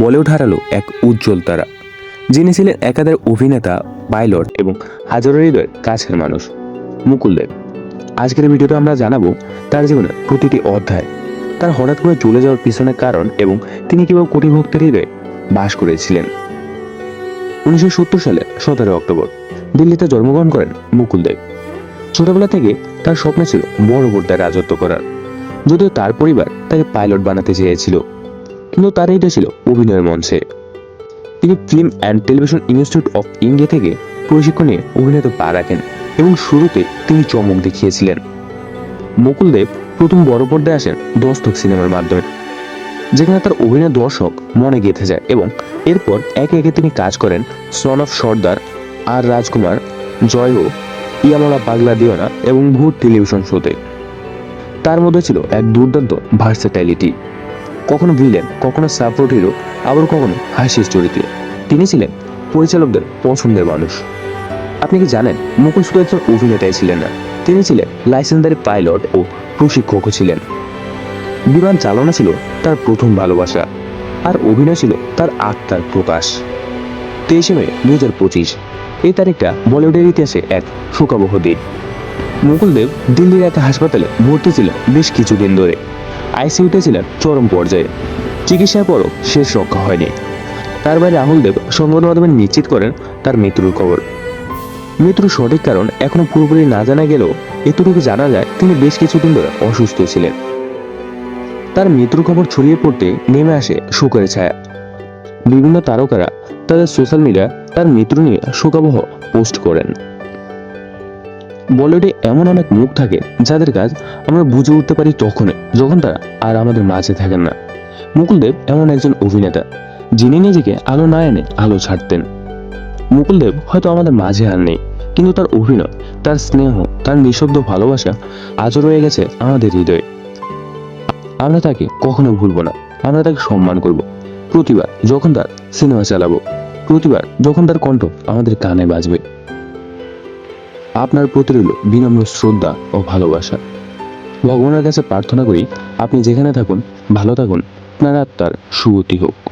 বলিউড হারালো এক উজ্জ্বল তারা, যিনি ছিলেন একাধারে অভিনেতা, পাইলট এবং হাজারো হৃদয়ের কাছের মানুষ। মুকুল দেব, আজকের ভিডিওতে আমরা জানাব তার জীবনের প্রতিটি অধ্যায়। তার হঠাৎ করে চলে যাওয়ার পিছনের কারণ এবং তিনি কীভাবে কোটি ভক্তের হৃদয়ে বাস করেছিলেন। উনিশশো সত্তর সালে সতেরো অক্টোবর, দিল্লিতে জন্মগ্রহণ করেন মুকুল দেব। ছোটবেলা থেকে তার স্বপ্ন ছিল বড় পর্দায় রাজত্ব করার, যদিও তার পরিবার তাকে পাইলট বানাতে চেয়েছিল। কিন্তু তার এইটা ছিল অভিনয়ের মঞ্চে। তিনি film and television institute of India থেকে প্রশিক্ষণ নিয়ে অভিনয়তে পা রাখেন এবং শুরুতে তিনি চমক দেখিয়েছিলেন। মুকুল দেব প্রথম বড় পর্দায় আসেন দস্তক সিনেমার মাধ্যমে, যেখানে তার অভিনয় দর্শক মনে গেঁথে যায় এবং এরপর একে একে তিনি কাজ করেন সন অফ সর্দার আর রাজকুমার, জয় হো ইয়ামালা পাগলা দিওনা এবং ভূত টেলিভিশন শোতে। তার মধ্যে ছিল এক দুর্দান্ত ভার্সেটাইলিটি। কখনো ভিলেন, কখনো সাপোর্ট হিরো আবার কখনো হাসির চরিত্রে। তিনি ছিলেন পরিচালকদের পছন্দের মানুষ। আপনি কি জানেন, মুকুল শুধু একজন অভিনেতাই ছিলেন না, তিনি ছিলেন লাইসেন্সদারি পাইলট ও প্রশিক্ষকও ছিলেন। বিমান চালনা ছিল তার প্রথম ভালোবাসা, আর অভিনয় ছিল তার আত্মার প্রকাশ। তেইশে মে দু হাজার পঁচিশ এই তারিখটা বলিউডের ইতিহাসে এক শোকাবহ দিন। মুকুল দেব দিল্লির একটা হাসপাতালে ভর্তি ছিল বেশ কিছুদিন ধরে। আইসিইউতে ছিলেন চরম পর্যায়ে। চিকিৎসার পরও শেষ রক্ষা হয়নি। তার ভাই রাহুল দেব সংবাদ মাধ্যমে নিশ্চিত করেন তার মৃত্যুর খবর। মৃত্যুর সঠিক কারণ এখনও পুরোপুরি না জানা গেলেও এতটুকু জানা যায় তিনি বেশ কিছুদিন ধরে অসুস্থ ছিলেন। তার মৃত্যুর খবর ছড়িয়ে পড়তে নেমে আসে শোকের ছায়া। বিভিন্ন তারকারা তাদের সোশ্যাল মিডিয়া তার মৃত্যু নিয়ে শোকাবহ পোস্ট করেন। বলিউডে এমন অনেক মুখ থাকে যাদের কাজ আমরা বুঝে উঠতে পারি তখনই, যখন তারা আর আমাদের মাঝে থাকেন না। মুকুলদেব এমন একজন অভিনেতা, যিনি নিজেকে আলো না এনে আলো ছাড়তেন। মুকুলদেব হয়তো আমাদের মাঝে আর নেই, কিন্তু তার অভিনয়, তার স্নেহ, তার নিঃশব্দ ভালোবাসা আজও রয়ে গেছে আমাদের হৃদয়ে। আমরা তাকে কখনো ভুলবো না, আমরা তাকে সম্মান করব। প্রতিবার যখন তার সিনেমা চালাবো, প্রতিবার যখন তার কণ্ঠ আমাদের কানে বাজবে। আপনার প্রতি রইল বিনম্র শ্রদ্ধা ও ভালোবাসা। ভগবানের কাছে প্রার্থনা করি, আপনি যেখানে থাকুন, ভালো থাকুন, আপনার আত্মার সুগতি হোক।